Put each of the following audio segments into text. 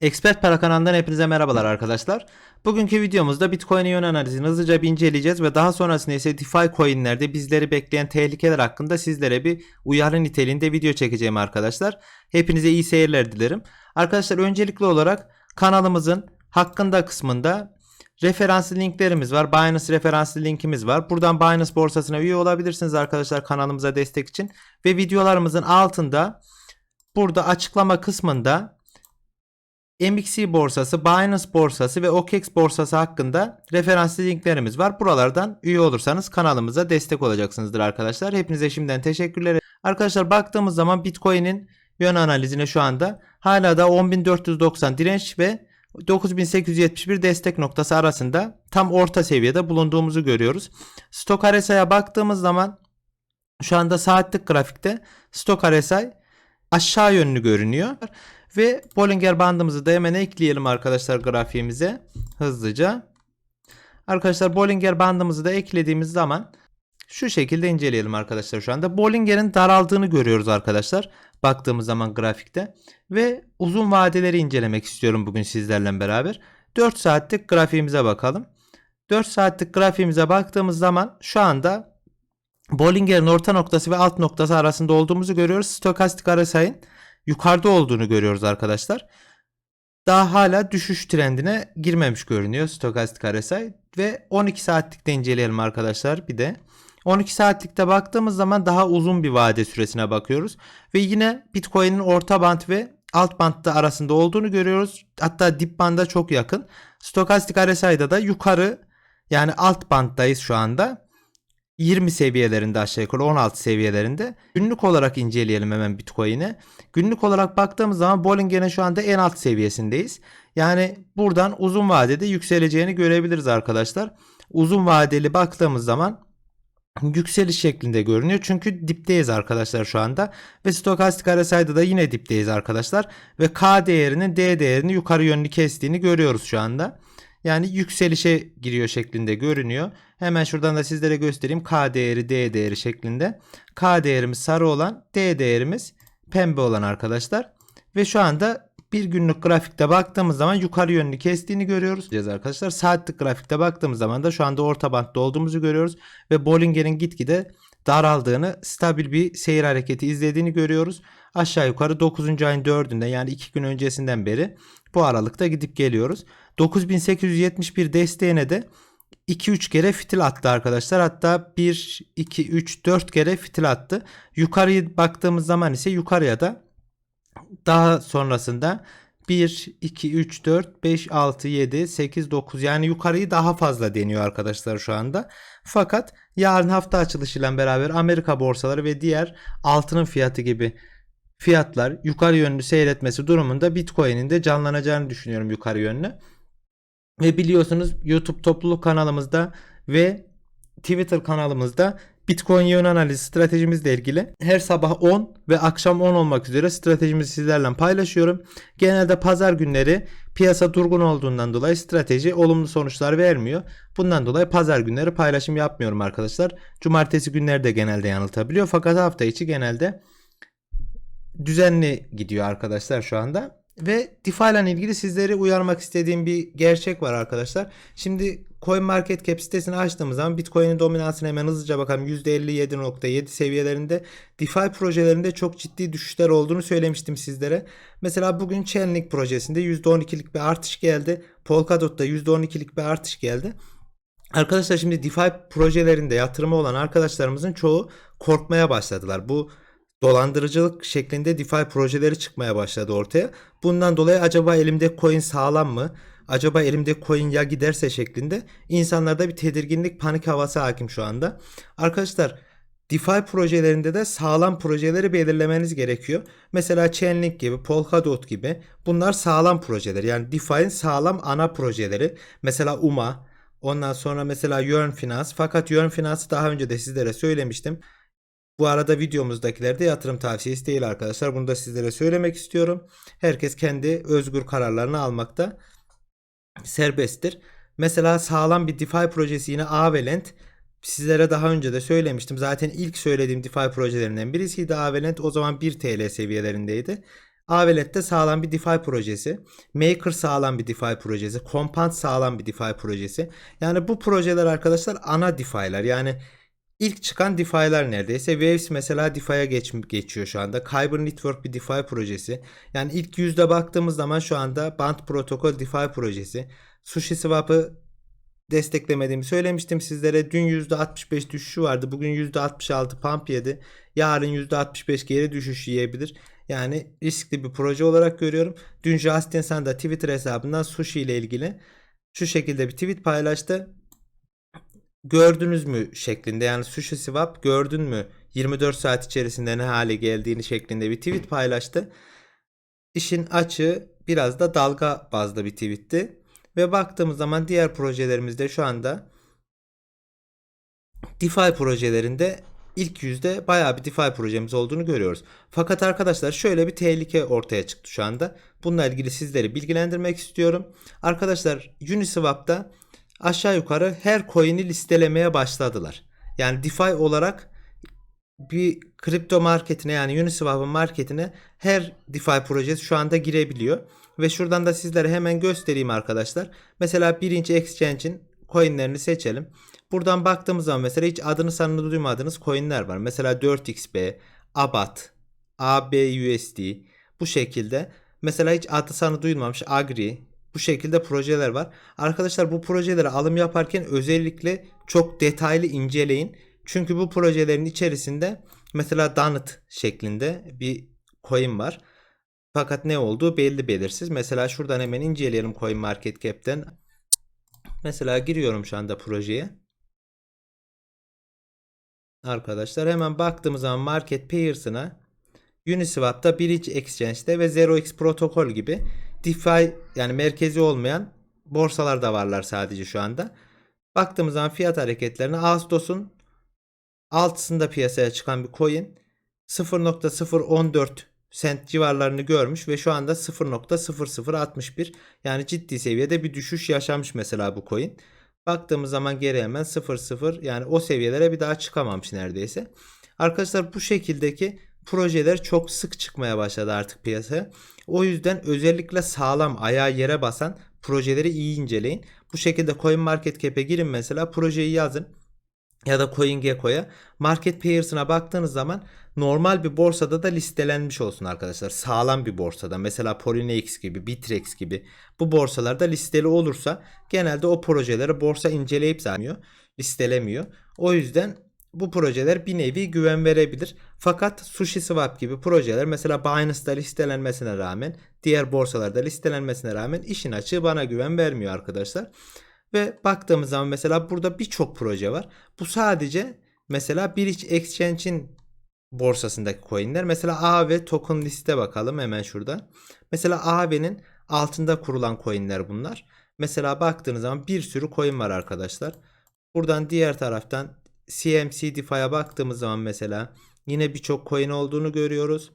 Expert Para kanalından hepinize merhabalar arkadaşlar. Bugünkü videomuzda Bitcoin yön analizini hızlıca bir inceleyeceğiz ve daha sonrasında ise DeFi coinlerde bizleri bekleyen tehlikeler hakkında sizlere bir uyarı niteliğinde video çekeceğim arkadaşlar. Hepinize iyi seyirler dilerim. Arkadaşlar öncelikli olarak kanalımızın hakkında kısmında referanslı linklerimiz var. Binance referanslı linkimiz var. Buradan Binance borsasına üye olabilirsiniz arkadaşlar kanalımıza destek için. Ve videolarımızın altında burada açıklama kısmında MXC borsası, Binance borsası ve OKEX borsası hakkında referanslı linklerimiz var. Buralardan üye olursanız kanalımıza destek olacaksınızdır arkadaşlar. Hepinize şimdiden teşekkürler. Arkadaşlar baktığımız zaman Bitcoin'in yön analizine şu anda hala da 10.490 direnç ve 9871 destek noktası arasında tam orta seviyede bulunduğumuzu görüyoruz. Stok RSI'ye baktığımız zaman şu anda saatlik grafikte Stok RSI aşağı yönlü görünüyor. Ve Bollinger bandımızı da hemen ekleyelim arkadaşlar grafiğimize hızlıca. Arkadaşlar Bollinger bandımızı da eklediğimiz zaman şu şekilde inceleyelim arkadaşlar şu anda. Bollinger'in daraldığını görüyoruz arkadaşlar. Baktığımız zaman grafikte. Ve uzun vadeleri incelemek istiyorum bugün sizlerle beraber. 4 saatlik grafiğimize bakalım. 4 saatlik grafiğimize baktığımız zaman şu anda Bollinger'in orta noktası ve alt noktası arasında olduğumuzu görüyoruz. Stokastik RSI'nin yukarıda olduğunu görüyoruz arkadaşlar. Daha hala düşüş trendine girmemiş görünüyor stokastik RSI ve 12 saatlikte inceleyelim arkadaşlar bir de. 12 saatlikte baktığımız zaman daha uzun bir vade süresine bakıyoruz. Ve yine Bitcoin'in orta band ve alt bandda arasında olduğunu görüyoruz. Hatta dip banda çok yakın. Stokastik RSI'da da yukarı yani alt banddayız şu anda. 20 seviyelerinde aşağı yukarı 16 seviyelerinde. Günlük olarak inceleyelim hemen Bitcoin'e. Günlük olarak baktığımız zaman Bollinger'in şu anda en alt seviyesindeyiz. Yani buradan uzun vadede yükseleceğini görebiliriz arkadaşlar. Uzun vadeli baktığımız zaman yükseliş şeklinde görünüyor. Çünkü dipteyiz arkadaşlar şu anda. Ve stokastik RSI'da da yine dipteyiz arkadaşlar. Ve K değerinin D değerini yukarı yönlü kestiğini görüyoruz şu anda. Yani yükselişe giriyor şeklinde görünüyor. Hemen şuradan da sizlere göstereyim. K değeri D değeri şeklinde. K değerimiz sarı olan D değerimiz pembe olan arkadaşlar. Ve şu anda bir günlük grafikte baktığımız zaman yukarı yönlü kestiğini görüyoruz. Arkadaşlar saatlik grafikte baktığımız zaman da şu anda orta bantta olduğumuzu görüyoruz. Ve Bollinger'in gitgide daraldığını, stabil bir seyir hareketi izlediğini görüyoruz. Aşağı yukarı 9. ayın 4'ünde yani 2 gün öncesinden beri bu aralıkta gidip geliyoruz. 9871 desteğine de 2-3 kere fitil attı arkadaşlar. Hatta 1, 2, 3, 4 kere fitil attı. Yukarıya baktığımız zaman ise yukarıya da daha sonrasında 1, 2, 3, 4, 5, 6, 7, 8, 9 yani yukarıyı daha fazla deniyor arkadaşlar şu anda. Fakat yarın hafta açılışıyla beraber Amerika borsaları ve diğer altının fiyatı gibi fiyatlar yukarı yönlü seyretmesi durumunda Bitcoin'in de canlanacağını düşünüyorum yukarı yönlü. Ve biliyorsunuz YouTube topluluk kanalımızda ve Twitter kanalımızda Bitcoin yön analizi stratejimizle ilgili her sabah 10 ve akşam 10 olmak üzere stratejimizi sizlerle paylaşıyorum. Genelde pazar günleri piyasa durgun olduğundan dolayı strateji olumlu sonuçlar vermiyor. Bundan dolayı pazar günleri paylaşım yapmıyorum arkadaşlar. Cumartesi günleri de genelde yanıltabiliyor. Fakat hafta içi genelde düzenli gidiyor arkadaşlar şu anda. Ve DeFi ile ilgili sizleri uyarmak istediğim bir gerçek var arkadaşlar. Şimdi CoinMarketCap sitesini açtığımız zaman Bitcoin'in dominansına hemen hızlıca bakalım. %57.7 seviyelerinde DeFi projelerinde çok ciddi düşüşler olduğunu söylemiştim sizlere. Mesela bugün Chainlink projesinde %12'lik bir artış geldi. Polkadot'ta %12'lik bir artış geldi. Arkadaşlar şimdi DeFi projelerinde yatırımı olan arkadaşlarımızın çoğu korkmaya başladılar. Bu dolandırıcılık şeklinde DeFi projeleri çıkmaya başladı ortaya. Bundan dolayı acaba elimde coin sağlam mı? Acaba elimde coin ya giderse şeklinde insanlarda bir tedirginlik, panik havası hakim şu anda. Arkadaşlar DeFi projelerinde de sağlam projeleri belirlemeniz gerekiyor. Mesela Chainlink gibi, Polkadot gibi bunlar sağlam projeler. Yani DeFi'nin sağlam ana projeleri. Mesela UMA, ondan sonra mesela Yearn Finance. Fakat Yearn Finance'ı daha önce de sizlere söylemiştim. Bu arada videomuzdakilerde yatırım tavsiyesi değil arkadaşlar. Bunu da sizlere söylemek istiyorum. Herkes kendi özgür kararlarını almakta serbesttir. Mesela sağlam bir DeFi projesi yine Avalent. Sizlere daha önce de söylemiştim. Zaten ilk söylediğim DeFi projelerinden birisiydi Avalent. O zaman 1 TL seviyelerindeydi. Avelet de sağlam bir DeFi projesi. Maker sağlam bir DeFi projesi. Compound sağlam bir DeFi projesi. Yani bu projeler arkadaşlar ana DeFi'ler. Yani ilk çıkan DeFi'ler neredeyse. Waves mesela DeFi'ye geç, geçiyor şu anda. Kyber Network bir DeFi projesi. Yani ilk yüzde baktığımız zaman şu anda Band Protocol DeFi projesi. SushiSwap'ı desteklemediğimi söylemiştim sizlere. Dün %65 düşüşü vardı. Bugün %66 pump yedi. Yarın %65 geri düşüş yiyebilir. Yani riskli bir proje olarak görüyorum. Dün Justin Sun da Twitter hesabından sushi ile ilgili şu şekilde bir tweet paylaştı. Gördünüz mü şeklinde yani sushi swap gördün mü 24 saat içerisinde ne hale geldiğini şeklinde bir tweet paylaştı. İşin açığı biraz da dalga bazlı bir tweetti. Ve baktığımız zaman diğer projelerimizde şu anda DeFi projelerinde ilk yüzde bayağı bir DeFi projemiz olduğunu görüyoruz. Fakat arkadaşlar şöyle bir tehlike ortaya çıktı şu anda. Bununla ilgili sizleri bilgilendirmek istiyorum. Arkadaşlar Uniswap'ta aşağı yukarı her coin'i listelemeye başladılar. Yani DeFi olarak bir kripto marketine yani Uniswap'ın marketine her DeFi projesi şu anda girebiliyor. Ve şuradan da sizlere hemen göstereyim arkadaşlar. Mesela birinci exchange'in coinlerini seçelim. Buradan baktığımız zaman mesela hiç adını sanını duymadığınız coinler var. Mesela 4xb, ABAT, ABUSD bu şekilde. Mesela hiç adı sanı duyulmamış Agri bu şekilde projeler var. Arkadaşlar bu projeleri alım yaparken özellikle çok detaylı inceleyin. Çünkü bu projelerin içerisinde mesela Donut şeklinde bir coin var. Fakat ne olduğu belli belirsiz. Mesela şuradan hemen inceleyelim Coin Market Cap'ten. Mesela giriyorum şu anda projeye. Arkadaşlar hemen baktığımız zaman Market Pairs'ına Uniswap'ta Bridge Exchange'de ve 0x protokol gibi DeFi yani merkezi olmayan borsalar da varlar sadece şu anda. Baktığımız zaman fiyat hareketlerine Ağustos'un 6'sında piyasaya çıkan bir coin 0.014 sent civarlarını görmüş ve şu anda 0.0061 yani ciddi seviyede bir düşüş yaşamış mesela bu coin. Baktığımız zaman geri hemen 0.0 yani o seviyelere bir daha çıkamamış neredeyse. Arkadaşlar bu şekildeki projeler çok sık çıkmaya başladı artık piyasaya. O yüzden özellikle sağlam ayağı yere basan projeleri iyi inceleyin. Bu şekilde CoinMarketCap'e girin mesela projeyi yazın ya da CoinGecko'ya market pairs'ına baktığınız zaman normal bir borsada da listelenmiş olsun arkadaşlar. Sağlam bir borsada mesela Poloniex gibi, Bitrex gibi bu borsalarda listeli olursa genelde o projeleri borsa inceleyip zaten listelemiyor. O yüzden bu projeler bir nevi güven verebilir. Fakat SushiSwap gibi projeler mesela Binance'da listelenmesine rağmen diğer borsalarda listelenmesine rağmen işin açığı bana güven vermiyor arkadaşlar. Ve baktığımız zaman mesela burada birçok proje var. Bu sadece mesela Bridge Exchange'in borsasındaki coinler. Mesela AV token liste bakalım hemen şurada. Mesela AV'nin altında kurulan coinler bunlar. Mesela baktığınız zaman bir sürü coin var arkadaşlar. Buradan diğer taraftan CMC DeFi'ye baktığımız zaman mesela yine birçok coin olduğunu görüyoruz.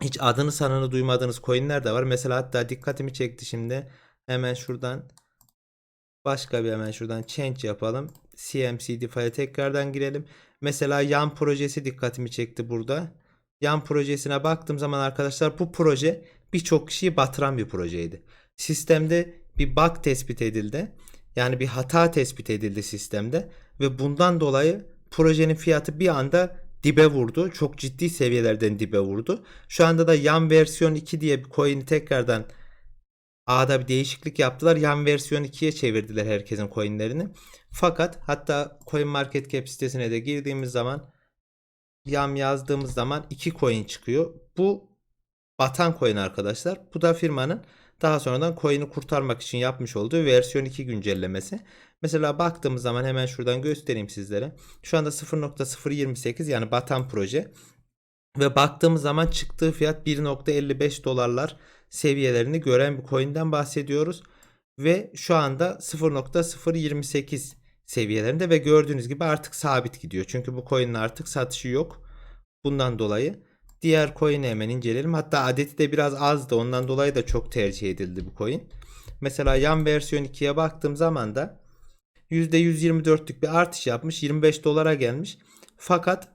Hiç adını sanını duymadığınız coinler de var. Mesela hatta dikkatimi çekti şimdi. Hemen şuradan başka bir hemen şuradan change yapalım. CMC DeFi'ye tekrardan girelim. Mesela yan projesi dikkatimi çekti burada. Yan projesine baktığım zaman arkadaşlar bu proje birçok kişiyi batıran bir projeydi. Sistemde bir bug tespit edildi. Yani bir hata tespit edildi sistemde ve bundan dolayı projenin fiyatı bir anda dibe vurdu. Çok ciddi seviyelerden dibe vurdu. Şu anda da yan versiyon 2 diye bir coin'i tekrardan A'da bir değişiklik yaptılar. Yan versiyon 2'ye çevirdiler herkesin coinlerini. Fakat hatta Coin Market Cap sitesine de girdiğimiz zaman yan yazdığımız zaman 2 coin çıkıyor. Bu batan coin arkadaşlar. Bu da firmanın daha sonradan coin'i kurtarmak için yapmış olduğu versiyon 2 güncellemesi. Mesela baktığımız zaman hemen şuradan göstereyim sizlere. Şu anda 0.028 yani batan proje. Ve baktığımız zaman çıktığı fiyat 1.55 dolarlar seviyelerini gören bir coin'den bahsediyoruz. Ve şu anda 0.028 seviyelerinde ve gördüğünüz gibi artık sabit gidiyor. Çünkü bu coin'in artık satışı yok. Bundan dolayı diğer coin'i hemen inceleyelim. Hatta adeti de biraz azdı. Ondan dolayı da çok tercih edildi bu coin. Mesela yan versiyon 2'ye baktığım zaman da %124'lük bir artış yapmış. 25 dolara gelmiş. Fakat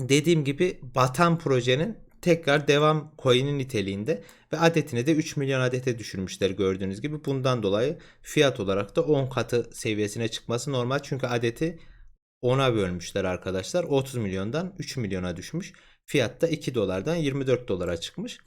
dediğim gibi batan projenin tekrar devam coin'in niteliğinde ve adetini de 3 milyon adete düşürmüşler gördüğünüz gibi. Bundan dolayı fiyat olarak da 10 katı seviyesine çıkması normal. Çünkü adeti 10'a bölmüşler arkadaşlar. 30 milyondan 3 milyona düşmüş. Fiyat da 2 dolardan 24 dolara çıkmış.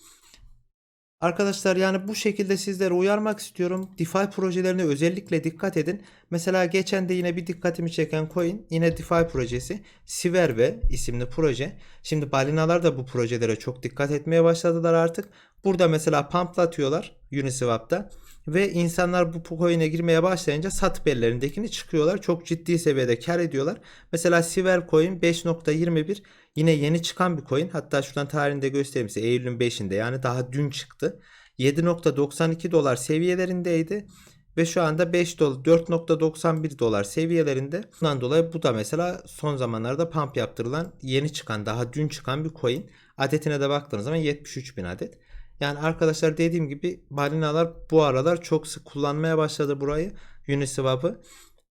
Arkadaşlar yani bu şekilde sizlere uyarmak istiyorum. DeFi projelerine özellikle dikkat edin. Mesela geçen de yine bir dikkatimi çeken coin yine DeFi projesi Siverve isimli proje. Şimdi balinalar da bu projelere çok dikkat etmeye başladılar artık. Burada mesela pumplatıyorlar Uniswap'ta ve insanlar bu coin'e girmeye başlayınca satıp ellerindekini çıkıyorlar. Çok ciddi seviyede kar ediyorlar. Mesela Siver coin 5.21 yine yeni çıkan bir coin. Hatta şuradan tarihinde göstereyim size Eylül'ün 5'inde yani daha dün çıktı. 7.92 dolar seviyelerindeydi ve şu anda 5 dolar 4.91 dolar seviyelerinde. Bundan dolayı bu da mesela son zamanlarda pump yaptırılan yeni çıkan daha dün çıkan bir coin. Adetine de baktığınız zaman 73 bin adet. Yani arkadaşlar dediğim gibi balinalar bu aralar çok sık kullanmaya başladı burayı Uniswap'ı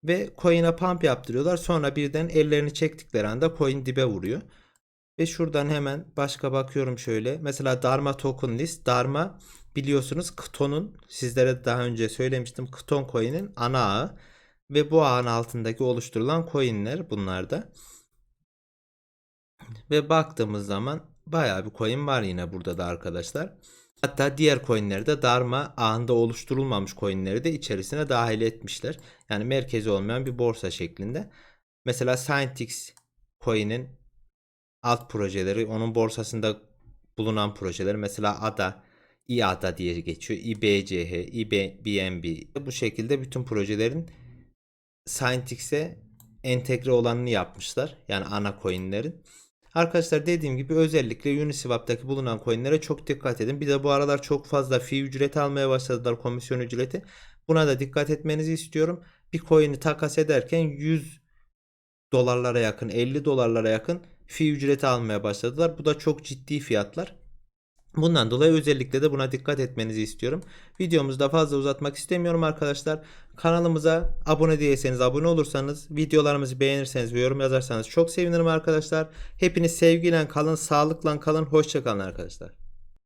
ve coin'e pump yaptırıyorlar. Sonra birden ellerini çektikleri anda coin dibe vuruyor. Ve şuradan hemen başka bakıyorum şöyle. Mesela Dharma Token List. Dharma biliyorsunuz Kton'un sizlere daha önce söylemiştim. Kton coin'in ana ağı ve bu ağın altındaki oluşturulan coin'ler bunlar da. Ve baktığımız zaman bayağı bir coin var yine burada da arkadaşlar. Hatta diğer coinleri de Dharma ağında oluşturulmamış coinleri de içerisine dahil etmişler. Yani merkezi olmayan bir borsa şeklinde. Mesela Scientix coin'in alt projeleri, onun borsasında bulunan projeler mesela ADA, İADA diye geçiyor. İBCH, İBNB bu şekilde bütün projelerin Scientix'e entegre olanını yapmışlar. Yani ana coinlerin. Arkadaşlar dediğim gibi özellikle Uniswap'taki bulunan coinlere çok dikkat edin. Bir de bu aralar çok fazla fee ücreti almaya başladılar komisyon ücreti. Buna da dikkat etmenizi istiyorum. Bir coin'i takas ederken 100 dolarlara yakın 50 dolarlara yakın fee ücreti almaya başladılar. Bu da çok ciddi fiyatlar. Bundan dolayı özellikle de buna dikkat etmenizi istiyorum. Videomuzu da fazla uzatmak istemiyorum arkadaşlar. Kanalımıza abone değilseniz abone olursanız, videolarımızı beğenirseniz ve yorum yazarsanız çok sevinirim arkadaşlar. Hepiniz sevgiyle kalın, sağlıkla kalın, hoşçakalın arkadaşlar.